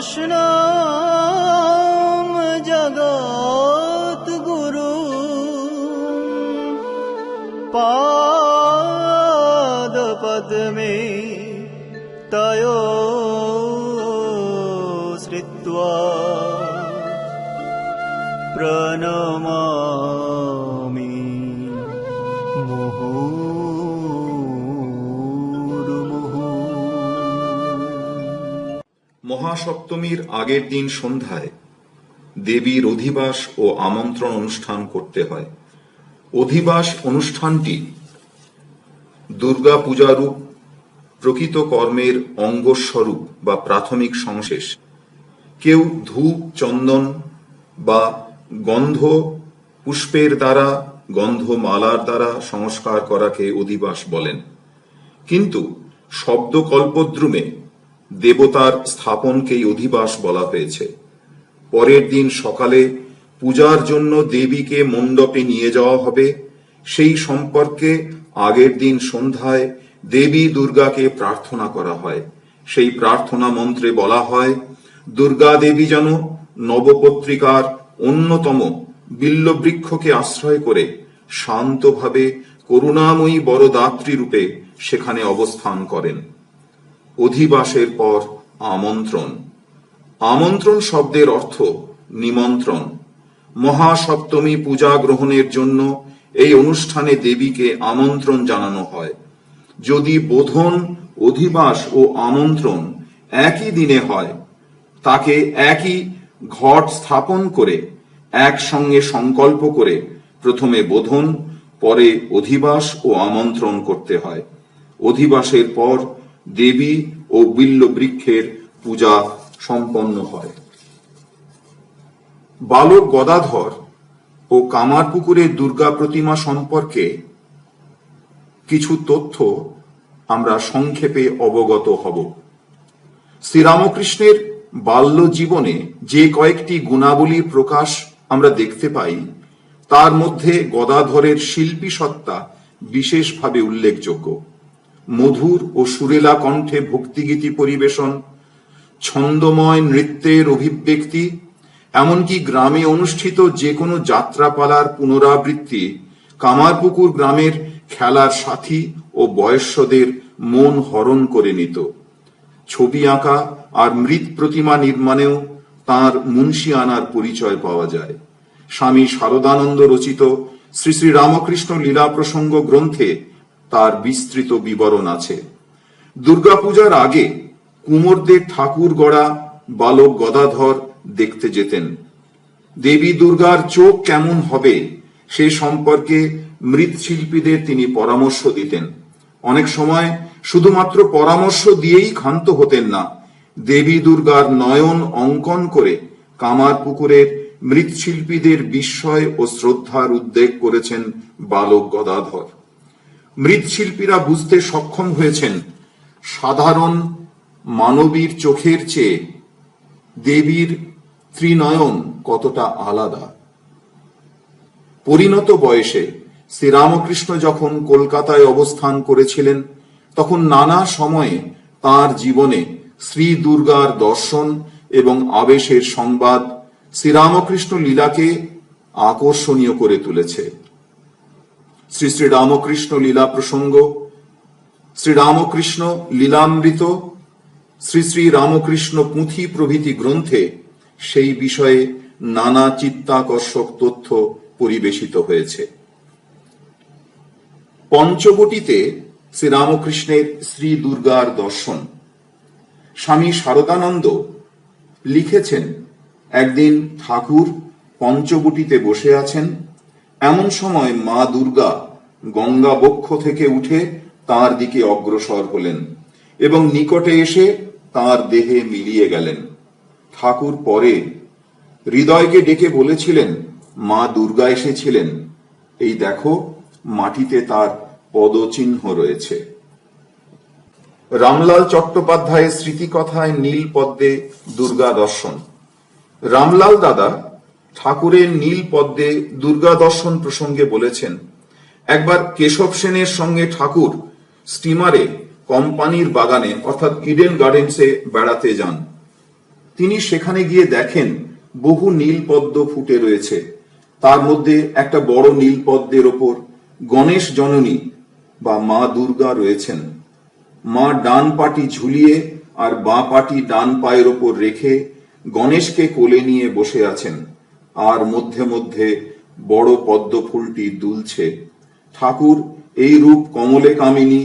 कृष्ण जगत् गुरु। पादपद्मे तयो श्रित्वा प्रणमा মহাসপ্তমীর আগের দিন সন্ধ্যায় দেবীর অধিবাস ও আমন্ত্রণ অনুষ্ঠান করতে হয়। অধিবাস অনুষ্ঠানটি দুর্গা পূজারূপ প্রকৃত কর্মের অঙ্গস্বরূপ বা প্রাথমিক সংশেষ। কেউ ধূপ, চন্দন বা গন্ধ, পুষ্পের দ্বারা গন্ধমালার দ্বারা সংস্কার করাকে অধিবাস বলেন। কিন্তু শব্দ কল্পদ্রুমে দেবতার স্থাপনকেই অধিবাস বলা হয়েছে। পরের দিন সকালে পূজার জন্য দেবীকে মণ্ডপে নিয়ে যাওয়া হবে। সেই সম্পর্কে আগের দিন সন্ধ্যায় দেবী দুর্গাকে প্রার্থনা করা হয়। সেই প্রার্থনা মন্ত্রে বলা হয়, দুর্গা দেবী যেন নবপত্রিকার অন্যতম বিল্লবৃক্ষকে আশ্রয় করে শান্তভাবে করুণাময়ী বড়দাত্রী রূপে সেখানে অবস্থান করেন। অধিবাসের পর আমন্ত্রণ। আমন্ত্রণ শব্দের অর্থ নিমন্ত্রণ। মহাসপ্তমী পূজা গ্রহণের জন্য এই অনুষ্ঠানে দেবীকে আমন্ত্রণ জানানো হয়। যদি বোধন, অধিবাস ও আমন্ত্রণ একই দিনে হয়, তাকে একই ঘট স্থাপন করে, একসঙ্গে সংকল্প করে প্রথমে বোধন, পরে অধিবাস ও আমন্ত্রণ করতে হয়। অধিবাসের পর দেবী ও বিল্ল বৃক্ষের পূজা সম্পন্ন হয়। বালক গদাধর ও কামারপুকুরের দুর্গা প্রতিমা সম্পর্কে কিছু তথ্য আমরা সংক্ষেপে অবগত হব। শ্রীরামকৃষ্ণের বাল্য জীবনে যে কয়েকটি গুণাবলীর প্রকাশ আমরা দেখতে পাই, তার মধ্যে গদাধরের শিল্পী সত্তা বিশেষভাবে উল্লেখযোগ্য। মধুর ও সুরেলা কণ্ঠে ভক্তিগীতি পরিবেশন, ছন্দময় নৃত্যের অভিব্যক্তি, এমনকি গ্রামে অনুষ্ঠিত যে কোনো যাত্রাপালার পুনরাবৃত্তি, কামারপুকুর গ্রামের খেলার সাথী ও বয়স্যদের মন হরণ করে নিত। ছবি আঁকা আর মৃত প্রতিমা নির্মাণেও তার মুন্সিয়ানার পরিচয় পাওয়া যায়। স্বামী শারদানন্দ রচিত শ্রী শ্রী রামকৃষ্ণ লীলা প্রসঙ্গ গ্রন্থে তার বিস্তৃত বিবরণ আছে। দুর্গাপূজার আগে কুমোরদের ঠাকুর গড়া, বালক গদাধর দেখতে যেতেন। দেবী দুর্গার চোখ কেমন হবে সে সম্পর্কে মৃৎশিল্পীদের তিনি পরামর্শ দিতেন। অনেক সময় শুধুমাত্র পরামর্শ দিয়েই ক্ষান্ত হতেন না, দেবী দুর্গার নয়ন অঙ্কন করে কামার পুকুরের মৃৎশিল্পীদের বিস্ময় ও শ্রদ্ধার উদ্বেগ করেছেন বালক গদাধর। মৃৎশিল্পীরা বুঝতে সক্ষম হয়েছেন, সাধারণ মানবীর চোখের চেয়ে দেবীর ত্রিনয়ন কতটা আলাদা। পরিণত বয়সে শ্রীরামকৃষ্ণ যখন কলকাতায় অবস্থান করেছিলেন, তখন নানা সময়ে তার জীবনে শ্রী দুর্গার দর্শন এবং আবেশের সংবাদ শ্রীরামকৃষ্ণ লীলাকে আকর্ষণীয় করে তুলেছে। শ্রী শ্রী রামকৃষ্ণ লীলা প্রসঙ্গ শ্রীরামকৃষ্ণ লীলামৃত, শ্রী শ্রী রামকৃষ্ণ পুঁথি প্রভৃতি গ্রন্থে সেই বিষয়ে নানা চিত্তাকর্ষক তথ্য পরিবেশিত হয়েছে। পঞ্চবটিতে শ্রীরামকৃষ্ণের শ্রী দুর্গার দর্শন। স্বামী শারদানন্দ লিখেছেন, একদিন ঠাকুর পঞ্চবটিতে বসে আছেন এমন সময় মা দুর্গা গঙ্গা বক্ষ থেকে উঠে তার দিকে অগ্রসর হলেন এবং নিকটে এসে তার দেহে মিলিয়ে গেলেন। ঠাকুর পরে হৃদয়কে ডেকে বলেছিলেন, মা দুর্গা এসেছিলেন। এই দেখো, মাটিতে তার পদচিহ্ন রয়েছে রামলাল চট্টোপাধ্যায়ের স্মৃতিকথায় নীল পদ্মে দুর্গা দর্শন। রামলাল দাদা ঠাকুরের নীল পদ্মে দুর্গা দর্শন প্রসঙ্গে বলেছেন, একবার কেশব সেনের সঙ্গে ঠাকুর স্টিমারে কোম্পানির বাগানে, অর্থাৎ ইডেন গার্ডেন্সে বেড়াতে যান। তিনি সেখানে গিয়ে দেখেন বহু নীল পদ্ম ফুটে রয়েছে। তার মধ্যে একটা বড় নীল পদ্মের ওপর গণেশ জননী বা মা দুর্গা রয়েছেন। মা ডান পাটি ঝুলিয়ে আর বাঁ পাটি ডান পায়ের ওপর রেখে গণেশকে কোলে নিয়ে বসে আছেন। আর মধ্যে মধ্যে বড় পদ্ম ফুলটি দুলছে। ঠাকুর এই রূপ কমলে কামিনী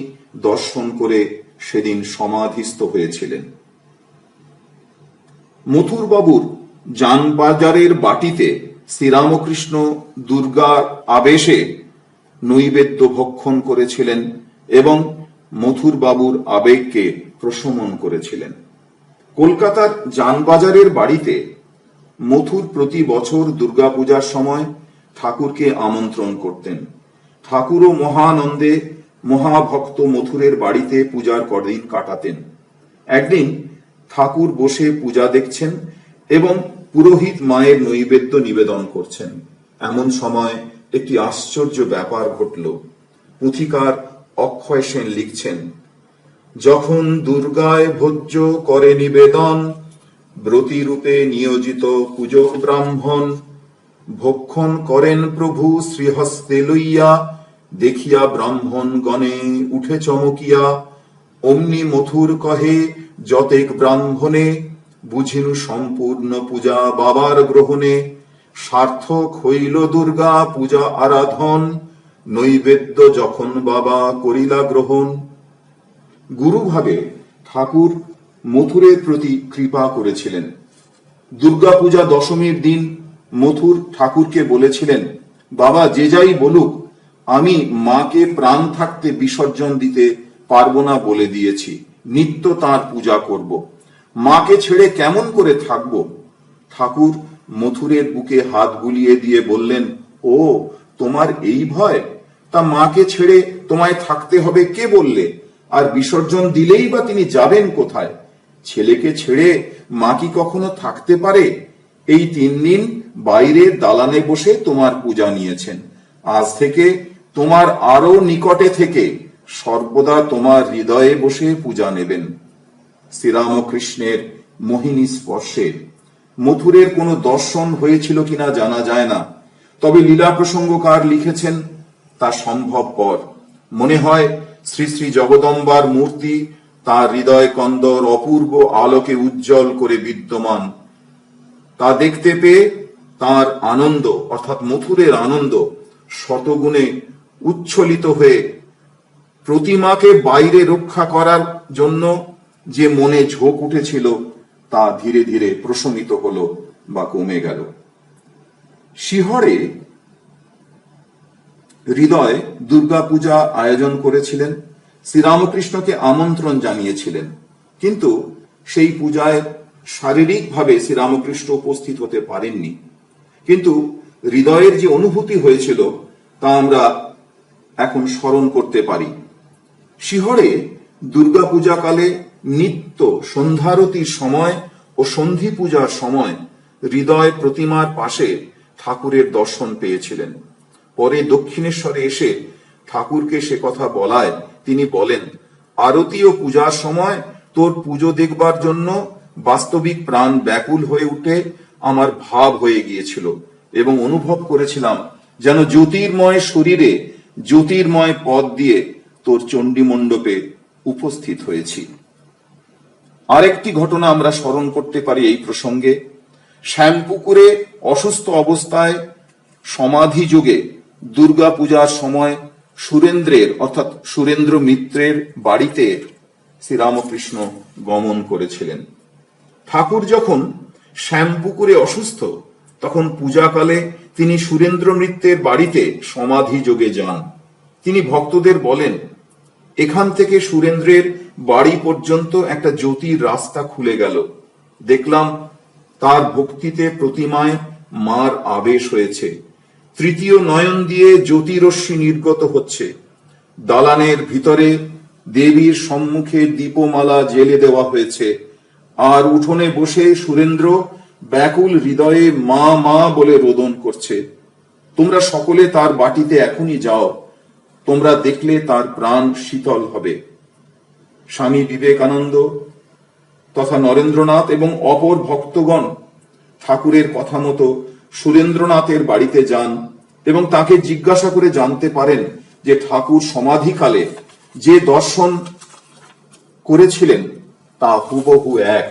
দর্শন করে সেদিন সমাধিস্থ হয়েছিলেন। মথুরবাবুর যানবাজারের বাটিতে শ্রীরামকৃষ্ণ দুর্গার আবেশে নৈবেদ্য ভক্ষণ করেছিলেন এবং মথুরবাবুর আবেগকে প্রশমন করেছিলেন। কলকাতার যানবাজারের বাড়িতে মথুর প্রতি বছর দুর্গাপূজার সময় ঠাকুরকে আমন্ত্রণ করতেন। ঠাকুরও মহানন্দে মহাভক্ত মথুরের বাড়িতে পূজার কদিন কাটাতেন। একদিন ঠাকুর বসে পূজা দেখছেন এবং পুরোহিত মায়ের নৈবেদ্য নিবেদন করছেন। এমন সময় একটি আশ্চর্য ব্যাপার ঘটল। পুথিকার অক্ষয় সেন লিখছেন, যখন দুর্গায় ভোজ্য করে নিবেদন ব্রতী রূপে নিয়োজিত পূজক ব্রাহ্মণ, ভক্ষণ করেন প্রভু শ্রীহস্তে লইয়া, দেখিয়া ব্রাহ্মণ গণে উঠে চমকিয়া, অমনি মথুর কহে, যতেক ব্রাহ্মণে, বুঝিনু সম্পূর্ণ পূজা বাবার গ্রহণে, সার্থক হইল দুর্গা পূজা আরাধন, নৈবেদ্য যখন বাবা করিলা গ্রহণ। গুরুভাবে ঠাকুর মথুরের প্রতি কৃপা করেছিলেন। দুর্গাপূজা দশমীর দিন মথুর ঠাকুরকে বলেছিলেন, বাবা, যে যাই বলুক, আমি মাকে প্রাণ থাকতে বিসর্জন দিতে পারব না বলে দিয়েছি। নিত্য তার পূজা করব। মাকে ছেড়ে কেমন করে থাকব? ঠাকুর মথুরের বুকে হাত গুলিয়ে দিয়ে বললেন, ও, তোমার এই ভয়? তা মাকে ছেড়ে তোমায় থাকতে হবে কে বললে? আর বিসর্জন দিলেই বা তিনি যাবেন কোথায়? ছেলেকে ছেড়ে মা কি কখনো থাকতে পারে? এই তিন দিন বাইরে দালানে বসে তোমার পূজা নিয়েছেন। আজ থেকে তোমার আরও নিকটে থেকে সর্বদা তোমার হৃদয়ে বসে পূজা নেবেন। শ্রীরামকৃষ্ণের মোহিনী স্পর্শে। মথুরের কোনো দর্শন হয়েছিল কিনা জানা যায় না। তবে লীলা প্রসঙ্গকার লিখেছেন তা সম্ভবপর। মনে হয় শ্রী শ্রী জগদম্বার মূর্তি তার হৃদয় কন্দর অপূর্ব আলোকে উজ্জ্বল করে বিদ্যমান। তা দেখতে পেয়ে তার আনন্দ, অর্থাৎ মথুরের আনন্দ, শতগুণে উচ্ছলিত হয়ে প্রতিমাকে বাইরে রক্ষা করার জন্য যে মনে ঝোঁক উঠেছিল, তা ধীরে ধীরে প্রশমিত হলো বা কমে গেল। শিহরে হৃদয় দুর্গাপূজা আয়োজন করেছিলেন। শ্রীরামকৃষ্ণকে আমন্ত্রণ জানিয়েছিলেন। কিন্তু সেই পূজায় শারীরিকভাবে শ্রীরামকৃষ্ণ উপস্থিত হতে পারেননি। কিন্তু হৃদয়ের যে অনুভূতি হয়েছিল, তা আমরা এখন স্মরণ করতে পারি। শিহরে দুর্গাপূজাকালে নিত্য সন্ধ্যারতির সময় ও সন্ধি পূজার সময় হৃদয় প্রতিমার পাশে ঠাকুরের দর্শন পেয়েছিলেন। পরে দক্ষিণেশ্বরে এসে ঠাকুরকে সে কথা বলায় তিনি বলেন আরতি ও পূজার সময় তোর পুজো দেখবার জন্য বাস্তবিক প্রাণ ব্যাকুল হয়ে উঠে আমার ভাব হয়ে গিয়েছিল এবং অনুভব করেছিলাম যেন জ্যোতির্ময় শরীরে জ্যোতির্ময় পদ দিয়ে তোর চণ্ডী মণ্ডপে উপস্থিত হয়েছি। আরেকটি ঘটনা আমরা স্মরণ করতে পারি এই প্রসঙ্গে। শ্যামপুকুরে অসুস্থ অবস্থায় সমাধি যুগে দুর্গা পূজার সময় সুরেন্দ্রের, অর্থাৎ সুরেন্দ্র মিত্রের বাড়িতে শ্রীরামকৃষ্ণ গমন করেছিলেন। ঠাকুর যখন শ্যামপুকুরে অসুস্থ, তখন পূজাকালে তিনি সুরেন্দ্র মিত্রের বাড়িতে সমাধি যোগে যান। তিনি ভক্তদের বলেন, এখান থেকে সুরেন্দ্রের বাড়ি পর্যন্ত একটা জ্যোতির রাস্তা খুলে গেল। দেখলাম তার ভক্তিতে প্রতিমায় মার আবেশ হয়েছে। তৃতীয় নয়ন দিয়ে জ্যোতিরশ্মি নির্গত হচ্ছে। দালানের ভিতরে দেবীর সম্মুখে দীপমালা জেলে দেওয়া হয়েছে। আর উঠোনে বসে সুরেন্দ্র ব্যাকুল হৃদয়ে মা মা বলে রোদন করছে। তোমরা সকলে তার বাটিতে এখনই যাও। তোমরা দেখলে তার প্রাণ শীতল হবে। স্বামী বিবেকানন্দ তথা নরেন্দ্রনাথ এবং অপর ভক্তগণ ঠাকুরের কথা মতো সুরেন্দ্রনাথের বাড়িতে যান এবং তাকে জিজ্ঞাসা করে জানতে পারেন যে ঠাকুর সমাধিকালে যে দর্শন করেছিলেন তা হুবহু এক।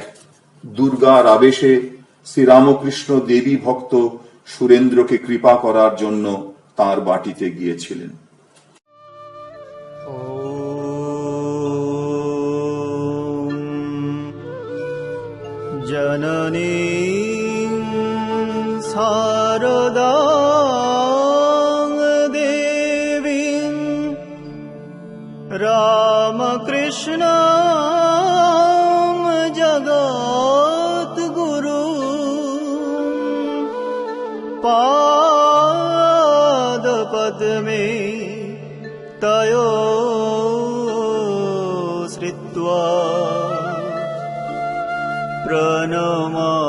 দুর্গার আবেশে শ্রীরামকৃষ্ণ দেবী ভক্ত সুরেন্দ্রকে কৃপা করার জন্য তার বাটিতে গিয়েছিলেন। জননী देवीं रामकृष्ण जगद्गुरु पादपद्मे तयो श्रित्वा प्रणमा